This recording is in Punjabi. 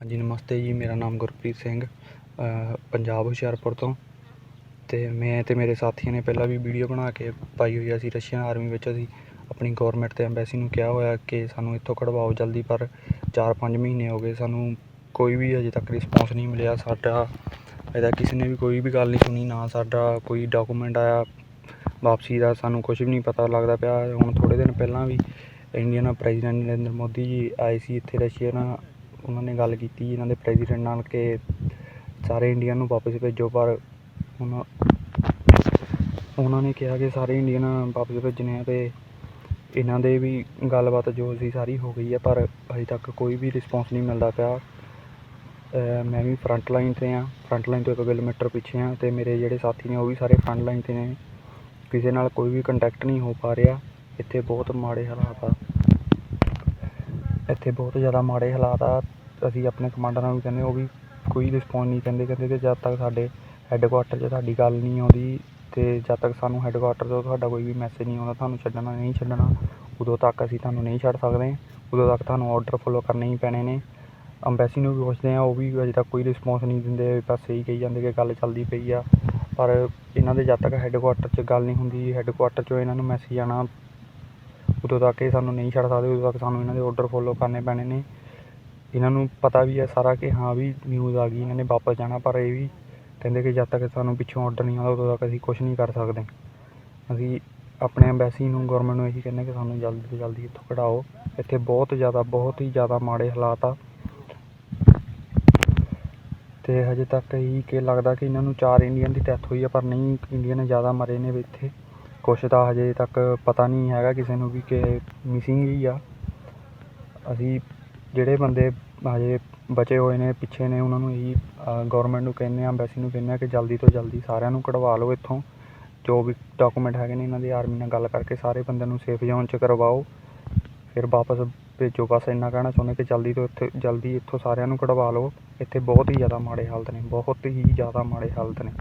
ਹਾਂਜੀ, ਨਮਸਤੇ ਜੀ, ਮੇਰਾ ਨਾਮ ਗੁਰਪ੍ਰੀਤ ਸਿੰਘ ਪੰਜਾਬ ਹੁਸ਼ਿਆਰਪੁਰ ਤੋਂ। ਅਤੇ ਮੈਂ ਅਤੇ ਮੇਰੇ ਸਾਥੀਆਂ ਨੇ ਪਹਿਲਾਂ ਵੀ ਵੀਡੀਓ ਬਣਾ ਕੇ ਪਾਈ ਹੋਈ ਆ। ਅਸੀਂ ਰਸ਼ੀਅਨ ਆਰਮੀ ਵਿੱਚ ਅਸੀਂ ਆਪਣੀ ਗੌਰਮੈਂਟ ਅਤੇ ਐਮਬੈਸੀ ਨੂੰ ਕਿਹਾ ਹੋਇਆ ਕਿ ਸਾਨੂੰ ਇੱਥੋਂ ਕਢਵਾਓ ਜਲਦੀ, ਪਰ ਚਾਰ ਪੰਜ ਮਹੀਨੇ ਹੋ ਗਏ। ਸਾਨੂੰ ਕੋਈ ਵੀ ਅਜੇ ਤੱਕ ਰਿਸਪੌਂਸ ਨਹੀਂ ਮਿਲਿਆ। ਸਾਡਾ ਇਹਦਾ ਕਿਸੇ ਨੇ ਵੀ ਕੋਈ ਵੀ ਗੱਲ ਨਹੀਂ ਸੁਣੀ, ਨਾ ਸਾਡਾ ਕੋਈ ਡਾਕੂਮੈਂਟ ਆਇਆ ਵਾਪਸੀ ਦਾ। ਸਾਨੂੰ ਕੁਝ ਵੀ ਨਹੀਂ ਪਤਾ ਲੱਗਦਾ ਪਿਆ। ਹੁਣ ਥੋੜ੍ਹੇ ਦਿਨ ਪਹਿਲਾਂ ਵੀ ਇੰਡੀਆ ਨਾਲ ਪ੍ਰੈਜ਼ੀਡੈਂਟ ਨਰਿੰਦਰ ਮੋਦੀ ਜੀ ਆਏ ਸੀ ਇੱਥੇ ਰਸ਼ੀਅਨ ਉਹਨਾਂ ਨੇ ਗੱਲ ਕੀਤੀ, ਇਹਨਾਂ ਦੇ ਪ੍ਰੈਜ਼ੀਡੈਂਟ ਨਾਲ ਕਿ ਸਾਰੇ ਇੰਡੀਅਨ ਨੂੰ ਵਾਪਸ ਭੇਜੋ, ਪਰ ਉਹਨਾਂ ਉਹਨਾਂ ਨੇ ਕਿਹਾ ਕਿ ਸਾਰੇ ਇੰਡੀਅਨ ਵਾਪਸ ਭੇਜਣੇ ਆ ਅਤੇ ਇਹਨਾਂ ਦੇ ਵੀ ਗੱਲਬਾਤ ਜੋ ਸੀ ਸਾਰੀ ਹੋ ਗਈ ਹੈ ਪਰ ਅਜੇ ਤੱਕ ਕੋਈ ਵੀ ਰਿਸਪੌਂਸ ਨਹੀਂ ਮਿਲਦਾ ਪਿਆ। ਮੈਂ ਵੀ ਫਰੰਟ ਲਾਈਨ 'ਤੇ ਹਾਂ ਫਰੰਟ ਲਾਈਨ ਤੋਂ ਇੱਕ ਕਿਲੋਮੀਟਰ ਪਿੱਛੇ ਹਾਂ ਅਤੇ ਮੇਰੇ ਜਿਹੜੇ ਸਾਥੀ ਨੇ ਉਹ ਵੀ ਸਾਰੇ ਫਰੰਟ ਲਾਈਨ 'ਤੇ ਨੇ। ਕਿਸੇ ਨਾਲ ਕੋਈ ਵੀ ਕੰਟੈਕਟ ਨਹੀਂ ਹੋ ਪਾ ਰਿਹਾ, ਇੱਥੇ ਬਹੁਤ ਮਾੜੇ ਹਾਲਾਤ ਆ। ਇੱਥੇ ਬਹੁਤ ਜ਼ਿਆਦਾ ਮਾੜੇ ਹਾਲਾਤ ਆ। ਅਸੀਂ ਆਪਣੇ ਕਮਾਂਡਰਾਂ ਨੂੰ ਕਹਿੰਦੇ ਉਹ ਵੀ ਕੋਈ ਰਿਸਪੌਂਸ ਨਹੀਂ ਕਹਿੰਦੇ ਕਹਿੰਦੇ ਕਿ ਜਦ ਤੱਕ ਸਾਡੇ ਹੈੱਡਕੁਆਟਰ 'ਚ ਤੁਹਾਡੀ ਗੱਲ ਨਹੀਂ ਆਉਂਦੀ ਅਤੇ ਜਦ ਤੱਕ ਸਾਨੂੰ ਹੈੱਡਕੁਆਟਰ ਤੋਂ ਤੁਹਾਡਾ ਕੋਈ ਵੀ ਮੈਸੇਜ ਨਹੀਂ ਆਉਂਦਾ, ਤੁਹਾਨੂੰ ਛੱਡਣਾ ਨਹੀਂ ਛੱਡਣਾ। ਉਦੋਂ ਤੱਕ ਅਸੀਂ ਤੁਹਾਨੂੰ ਨਹੀਂ ਛੱਡ ਸਕਦੇ। ਉਦੋਂ ਤੱਕ ਤੁਹਾਨੂੰ ਔਡਰ ਫੋਲੋ ਕਰਨੇ ਹੀ ਪੈਣੇ ਨੇ। ਅੰਬੈਸੀ ਨੂੰ ਵੀ ਪੁੱਛਦੇ ਹਾਂ, ਉਹ ਵੀ ਅਜੇ ਤੱਕ ਕੋਈ ਰਿਸਪੌਂਸ ਨਹੀਂ ਦਿੰਦੇ। ਬਸ ਇਹੀ ਕਹੀ ਜਾਂਦੇ ਕਿ ਗੱਲ ਚੱਲਦੀ ਪਈ ਆ। ਪਰ ਇਹਨਾਂ ਦੇ ਜਦ ਤੱਕ ਹੈੱਡਕੁਆਟਰ 'ਚ ਗੱਲ ਨਹੀਂ ਹੁੰਦੀ ਹੈੱਡਕੁਆਟਰ 'ਚੋਂ ਇਹਨਾਂ ਨੂੰ ਮੈਸੇਜ ਆਉਣਾ ਉਦੋਂ ਤੱਕ ਇਹ ਸਾਨੂੰ ਨਹੀਂ ਛੱਡ ਸਕਦੇ, ਉਦੋਂ ਤੱਕ ਸਾਨੂੰ ਇਹਨਾਂ ਦੇ ਔਡਰ ਫੋਲੋ ਕਰਨੇ ਪੈਣੇ ਨੇ। ਇਹਨਾਂ ਨੂੰ ਪਤਾ ਵੀ ਹੈ ਸਾਰਾ ਕਿ ਹਾਂ ਵੀ ਨਿਊਜ਼ ਆ ਗਈ, ਇਹਨਾਂ ਨੇ ਵਾਪਸ ਜਾਣਾ, ਪਰ ਇਹ ਵੀ ਕਹਿੰਦੇ ਕਿ ਜਦ ਤੱਕ ਸਾਨੂੰ ਪਿੱਛੋਂ ਔਡਰ ਨਹੀਂ ਆਉਂਦਾ, ਉਦੋਂ ਤੱਕ ਅਸੀਂ ਕੁਝ ਨਹੀਂ ਕਰ ਸਕਦੇ। ਅਸੀਂ ਆਪਣੇ ਅੰਬੈਸੀ ਨੂੰ ਗਵਰਨਮੈਂਟ ਨੂੰ ਇਹੀ ਕਹਿੰਦੇ ਕਿ ਸਾਨੂੰ ਜਲਦੀ ਤੋਂ ਜਲਦੀ ਇੱਥੋਂ ਕਢਾਓ। ਇੱਥੇ ਬਹੁਤ ਜ਼ਿਆਦਾ, ਬਹੁਤ ਹੀ ਜ਼ਿਆਦਾ ਮਾੜੇ ਹਾਲਾਤ ਆ। ਅਤੇ ਹਜੇ ਤੱਕ ਇਹੀ ਕਿ ਲੱਗਦਾ ਕਿ ਇਹਨਾਂ ਨੂੰ ਚਾਰ ਇੰਡੀਅਨ ਦੀ ਡੈਥ ਹੋਈ ਆ, ਪਰ ਨਹੀਂ ਇੰਡੀਅਨ ਜ਼ਿਆਦਾ ਮਰੇ ਨੇ ਇੱਥੇ। ਕੁਛ ਤਾਂ ਹਜੇ ਤੱਕ ਪਤਾ ਨਹੀਂ ਹੈਗਾ ਕਿਸੇ ਨੂੰ ਵੀ ਕਿ ਮਿਸਿੰਗ ਹੀ ਆ। ਅਸੀਂ ਜਿਹੜੇ ਬੰਦੇ ਹਜੇ ਬਚੇ ਹੋਏ ਨੇ, ਪਿੱਛੇ ਨੇ, ਉਹਨਾਂ ਨੂੰ ਇਹੀ ਗੌਰਮੈਂਟ ਨੂੰ ਕਹਿੰਦੇ ਹਾਂ ਐਮਬੈਸੀ ਨੂੰ ਕਹਿੰਦੇ ਹਾਂ ਕਿ ਜਲਦੀ ਤੋਂ ਜਲਦੀ ਸਾਰਿਆਂ ਨੂੰ ਕਢਵਾ ਲਓ ਇੱਥੋਂ। ਜੋ ਵੀ ਡਾਕੂਮੈਂਟ ਹੈਗੇ ਨੇ ਇਹਨਾਂ ਦੀ ਆਰਮੀ ਨਾਲ ਗੱਲ ਕਰਕੇ ਸਾਰੇ ਬੰਦਿਆਂ ਨੂੰ ਸੇਫ ਜ਼ੋਨ 'ਚ ਕਰਵਾਓ। ਫਿਰ ਵਾਪਸ ਭੇਜੋ, ਬਸ ਇੰਨਾ ਕਹਿਣਾ ਚਾਹੁੰਦੇ ਕਿ ਜਲਦੀ ਤੋਂ ਇੱਥੇ, ਜਲਦੀ ਇੱਥੋਂ ਸਾਰਿਆਂ ਨੂੰ ਕਢਵਾ ਲਓ। ਇੱਥੇ ਬਹੁਤ ਹੀ ਜ਼ਿਆਦਾ ਮਾੜੇ ਹਾਲਤ ਨੇ, ਬਹੁਤ ਹੀ ਜ਼ਿਆਦਾ ਮਾੜੇ ਹਾਲਤ ਨੇ।